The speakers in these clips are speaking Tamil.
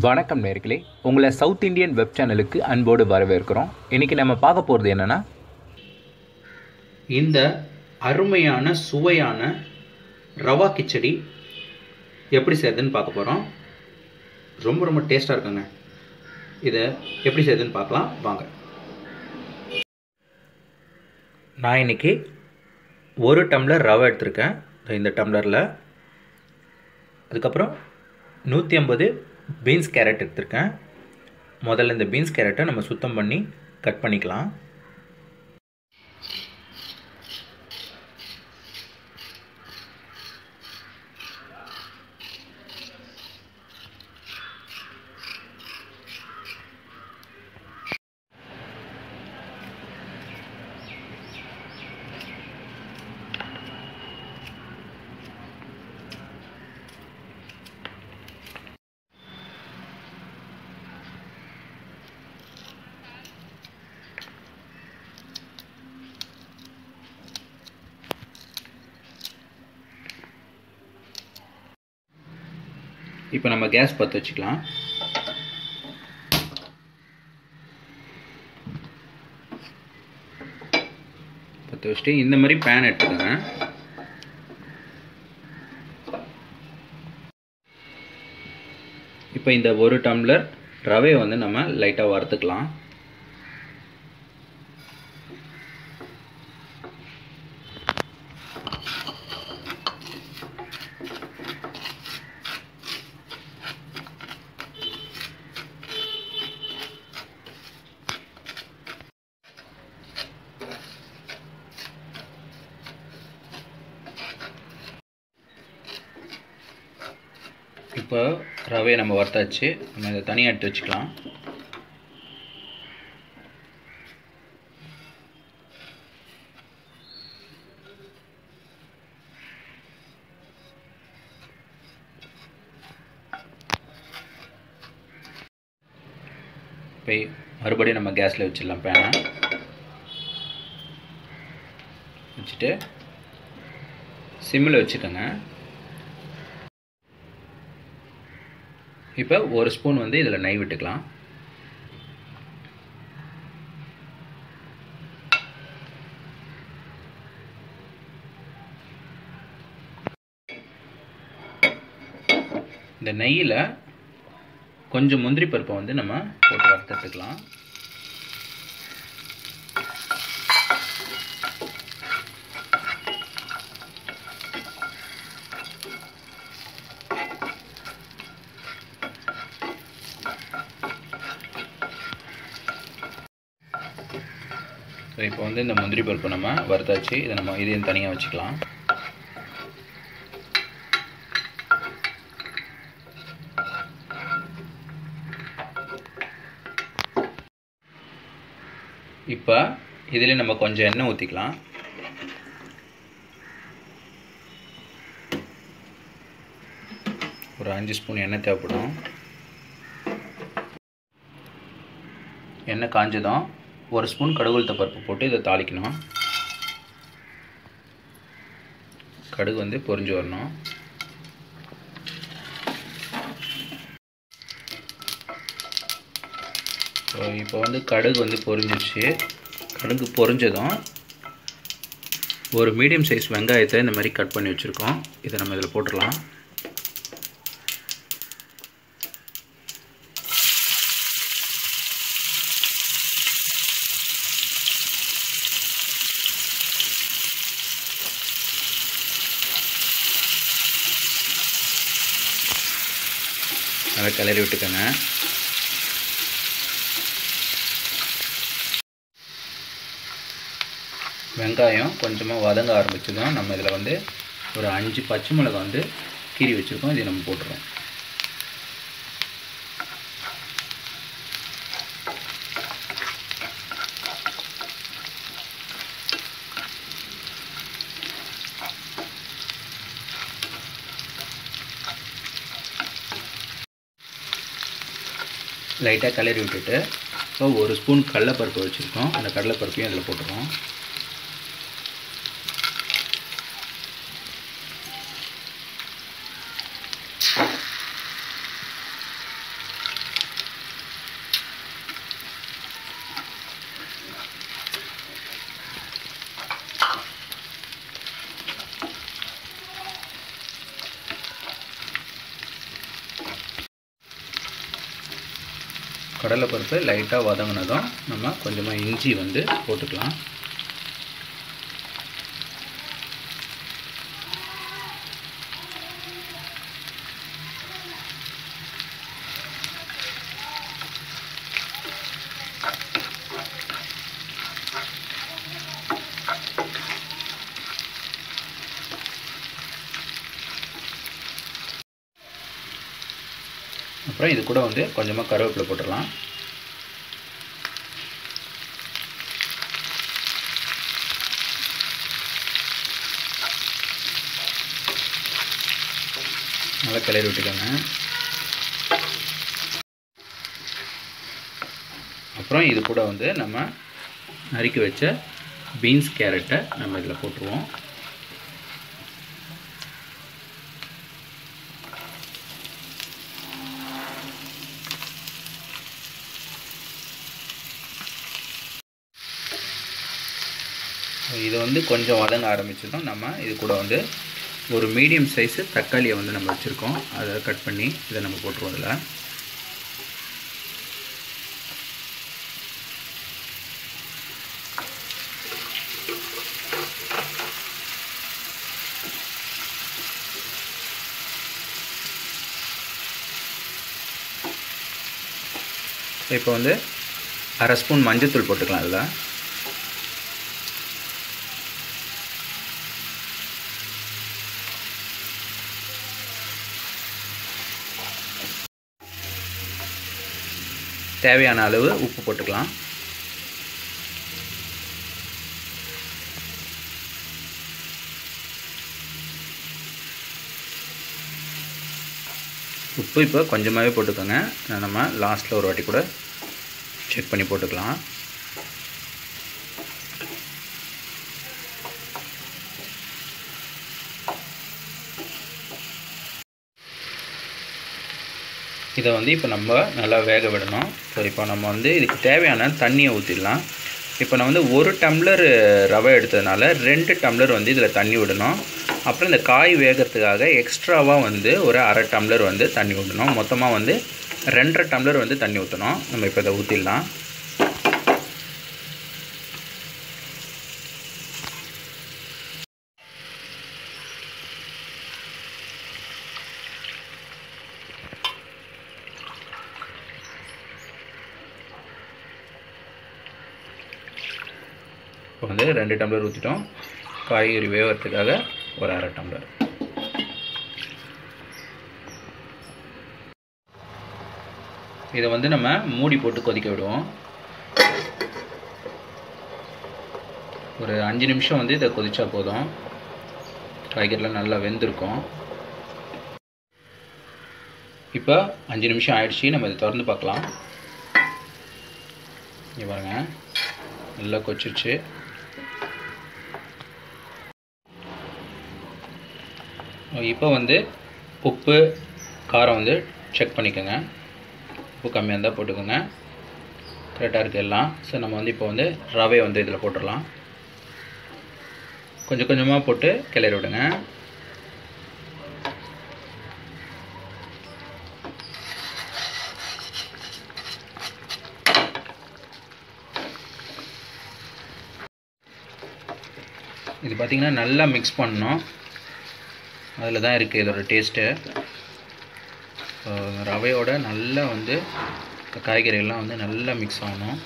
வணக்கம் நேர்களே. உங்களை சவுத் இந்தியன் வெப் சேனலுக்கு அன்போடு வரவேற்கிறோம். இன்றைக்கி நம்ம பார்க்க போகிறது என்னென்னா இந்த அருமையான சுவையான ரவா கிச்சடி எப்படி செய்யுதுன்னு பார்க்க போகிறோம் ரொம்ப ரொம்ப டேஸ்ட்டாக இருக்குங்க. இதை எப்படி செய்யுதுன்னு பார்க்கலாம். வாங்க. நான் இன்னைக்கு ஒரு டம்ளர் ரவை எடுத்திருக்கேன். இந்த டம்ளரில் அதுக்கப்புறம் நூற்றி ஐம்பது பீன்ஸ் கேரட் எடுத்திருக்கேன். முதல்ல இந்த பீன்ஸ் கேரட்டை நம்ம சுத்தம் பண்ணி கட் பண்ணிக்கலாம். இப்போ நம்ம கேஸ் பற்ற வச்சுக்கலாம். பற்ற வச்சுட்டு இந்த மாதிரி பேன் எடுத்துக்கோங்க. இப்போ இந்த ஒரு டம்ளர் ரவையை வந்து நம்ம லைட்டாக வறுத்துக்கலாம். இப்போ ரவையை நம்ம வறுத்தாச்சு. நம்ம இதை தனியாக எடுத்து வச்சுக்கலாம். போய் மறுபடியும் நம்ம கேஸில் வச்சிடலாம் பேனை. வச்சுட்டு சிம்மில் வச்சுக்கோங்க. இப்போ ஒரு ஸ்பூன் வந்து இதில் நெய் விட்டுக்கலாம். இந்த நெய்யில் கொஞ்சம் முந்திரி பருப்பை வந்து நம்ம போட்டு வறுத்துக்கலாம். ஸோ இப்போ வந்து இந்த முந்திரி பருப்பு நம்ம வறுத்தாச்சு. இதை நம்ம இதையும் தனியாக வச்சுக்கலாம். இப்போ இதில் நம்ம கொஞ்சம் எண்ணெய் ஊற்றிக்கலாம் ஒரு அஞ்சு ஸ்பூன் எண்ணெய் தேவைப்படும். எண்ணெய் காஞ்சதும் ஒரு ஸ்பூன் கடுகுளுத்த பருப்பு போட்டு இதை தாளிக்கணும். கடுகு வந்து பொரிஞ்சு வரணும். ஸோ இப்போ வந்து கடுகு வந்து பொரிஞ்சிச்சு கடுகு பொரிஞ்சதும் ஒரு மீடியம் சைஸ் வெங்காயத்தை இந்த மாதிரி கட் பண்ணி வச்சுருக்கோம். இதை நம்ம இதில் போட்டுடலாம். கிளறி விட்டுக்கோங்க. வெங்காயம் கொஞ்சமாக வதங்க ஆரம்பிச்சதும் நம்ம இதில் வந்து ஒரு அஞ்சு பச்சை மிளகாய் வந்து கீறி வச்சுருக்கோம். இதை நம்ம போட்டுருவோம். லைட்டாக கிளறி விட்டுட்டு இப்போ ஒரு ஸ்பூன் கடலைப்பருப்பு வச்சுருக்கோம். அந்த கடலைப்பருப்பையும் அதில் போட்டுருவோம் கடலைப்பருப்பு லைட்டாக வதங்கினதும் நம்ம கொஞ்சமாக இஞ்சி வந்து போட்டுக்கலாம். அப்புறம் இது கூட வந்து கொஞ்சமாக கருவேப்பிலை போட்டுடலாம். நல்லா கிளறி விட்டுக்கோங்க. அப்புறம் இது கூட வந்து நம்ம நறுக்கி வச்ச பீன்ஸ் கேரட்டை நம்ம இதில் போட்டுருவோம். இது வந்து கொஞ்சம் வதங்க ஆரம்பிச்சதும் நம்ம இது கூட வந்து ஒரு மீடியம் சைஸு தக்காளியை வந்து நம்ம வச்சுருக்கோம். அதை கட் பண்ணி இதை நம்ம போட்டுருவோம் இதில். இப்போ வந்து அரை ஸ்பூன் மஞ்சத்தூள் போட்டுக்கலாம் அதில் தேவையான அளவு உப்பு போட்டுக்கலாம். உப்பு இப்போ கொஞ்சமாகவே போட்டுக்கோங்க. நம்ம லாஸ்ட்டில் ஒரு வாட்டி கூட செக் பண்ணி போட்டுக்கலாம். இதை வந்து இப்போ நம்ம நல்லா வேக விடணும். ஸோ இப்போ நம்ம வந்து இதுக்கு தேவையான தண்ணியை ஊற்றிடலாம் இப்போ நான் வந்து ஒரு டம்ளர் ரவை எடுத்ததுனால ரெண்டு டம்ளர் வந்து இதில் தண்ணி விடணும். அப்புறம் இந்த காய் வேகிறதுக்காக எக்ஸ்ட்ராவாக வந்து ஒரு அரை டம்ளர் வந்து தண்ணி விடணும் மொத்தமாக வந்து ரெண்டரை டம்ளர் வந்து தண்ணி ஊற்றணும் நம்ம இப்போ இதை ஊற்றிடலாம் வந்து ரெண்டு டம்ளர் ஊற்றிட்டோம் காய்கறி வேகிறதுக்காக ஒரு அரை டம்ளர் இதை வந்து நம்ம மூடி போட்டு கொதிக்க விடுவோம். ஒரு அஞ்சு நிமிஷம் வந்து இதை கொதிச்சா போதும். காய்கறிலாம் நல்லா வெந்திருக்கும். இப்போ அஞ்சு நிமிஷம் ஆயிடுச்சு. நம்ம இதை திறந்து பார்க்கலாம். இங்கே பாருங்கள் நல்லா கொச்சிருச்சு இப்போ வந்து உப்பு காரம் வந்து செக் பண்ணிக்கோங்க. உப்பு கம்மியாக இருந்தால் போட்டுக்கோங்க. கரெக்டாக இருக்குது எல்லாம். ஸோ நம்ம வந்து இப்போ வந்து ரவை வந்து இதில் போட்டுடலாம். கொஞ்சம் கொஞ்சமாக போட்டு கிளறி விடுங்க. இது பார்த்திங்கன்னா நல்லா மிக்ஸ் பண்ணணும். அதில் தான் இருக்குது இதோட டேஸ்ட்டு ரவையோட நல்லா வந்து காய்கறிகள்லாம் வந்து நல்லா மிக்ஸ் ஆகணும்.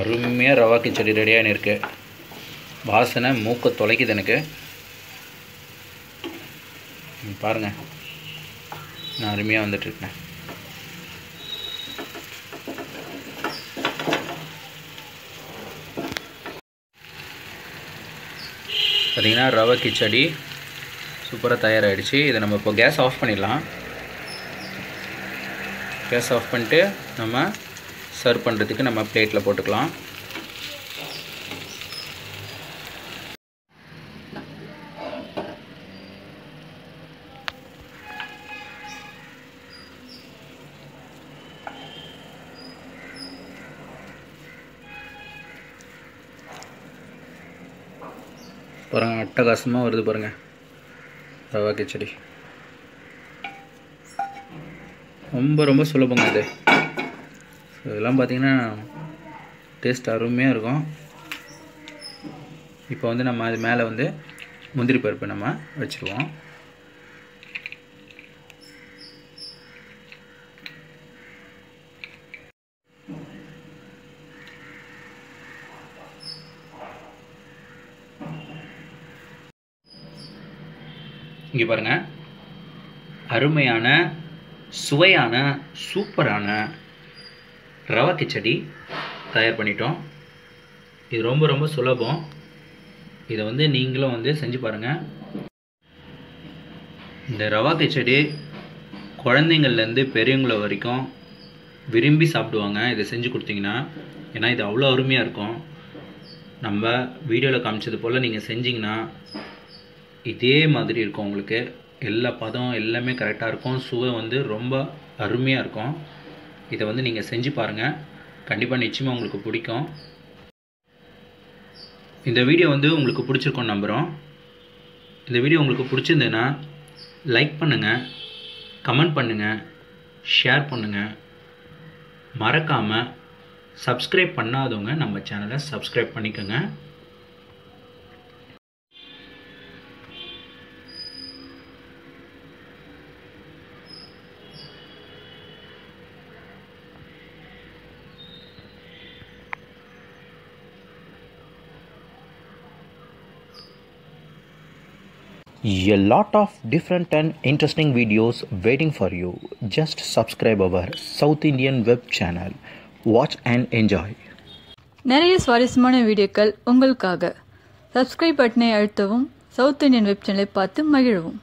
அருமையாக ரவா கிச்சடி ரெடியாக இருக்கு வாசனை மூக்க தொலைக்குது எனக்கு. ம், பாருங்க. நான் அருமையாக வந்துட்டுருக்கேன் பார்த்தீங்கன்னா ரவை கிச்சடி சூப்பராக தயாராகிடுச்சு இதை நம்ம இப்போ கேஸ் ஆஃப் பண்ணிடலாம். கேஸ் ஆஃப் பண்ணிட்டு நம்ம சர்வ் பண்ணுறதுக்கு நம்ம பிளேட்டில் போட்டுக்கலாம். பாருங்கள் அட்டகாசமாக வருது பாருங்கள் ரவா கிச்சடி. ரொம்ப ரொம்ப சுலபங்க இது. ஸோ இதெல்லாம் பார்த்தீங்கன்னா டேஸ்ட் அருமையாக இருக்கும். இப்போ வந்து நம்ம அது மேலே வந்து முந்திரி பருப்பு நம்ம வச்சுருவோம். இங்கே பாருங்கள் அருமையான சுவையான சூப்பரான ரவா கிச்சடி தயார் பண்ணிட்டோம். இது ரொம்ப ரொம்ப சுலபம். இதை வந்து நீங்களும் வந்து செஞ்சு பாருங்கள் இந்த ரவா கிச்சடி குழந்தைங்கள்லேருந்து பெரியவங்கள வரைக்கும் விரும்பி சாப்பிடுவாங்க. இதை செஞ்சு கொடுத்தீங்கன்னா ஏன்னா இது அவ்வளோ அருமையாக இருக்கும். நம்ம வீடியோவில் காமிச்சது போல் நீங்கள் செஞ்சிங்கன்னா இதே மாதிரி இருக்கும் உங்களுக்கு. எல்லா பதம் எல்லாமே கரெக்டாக இருக்கும். சுவை வந்து ரொம்ப அருமையாக இருக்கும். இதை வந்து நீங்கள் செஞ்சு பாருங்கள் கண்டிப்பாக நிச்சயமாக உங்களுக்கு பிடிக்கும். இந்த வீடியோ வந்து உங்களுக்கு பிடிச்சிருக்கோம் நம்புகிறோம் இந்த வீடியோ உங்களுக்கு பிடிச்சிருந்ததுன்னா லைக் பண்ணுங்கள் கமெண்ட் பண்ணுங்கள் ஷேர் பண்ணுங்கள் மறக்காமல் சப்ஸ்கிரைப் பண்ணாதவங்க நம்ம சேனலை சப்ஸ்கிரைப் பண்ணிக்கோங்க. A lot of different and interesting videos waiting for you. Just subscribe our South Indian web channel. Watch and enjoy. நிறைய சுவாரஸ்யமான வீடியோக்கள் உங்களுக்காக சப்ஸ்கிரைப் பட்டனை அழுத்தவும் சவுத் இந்தியன் வெப் சேனலை பார்த்து மகிழவும்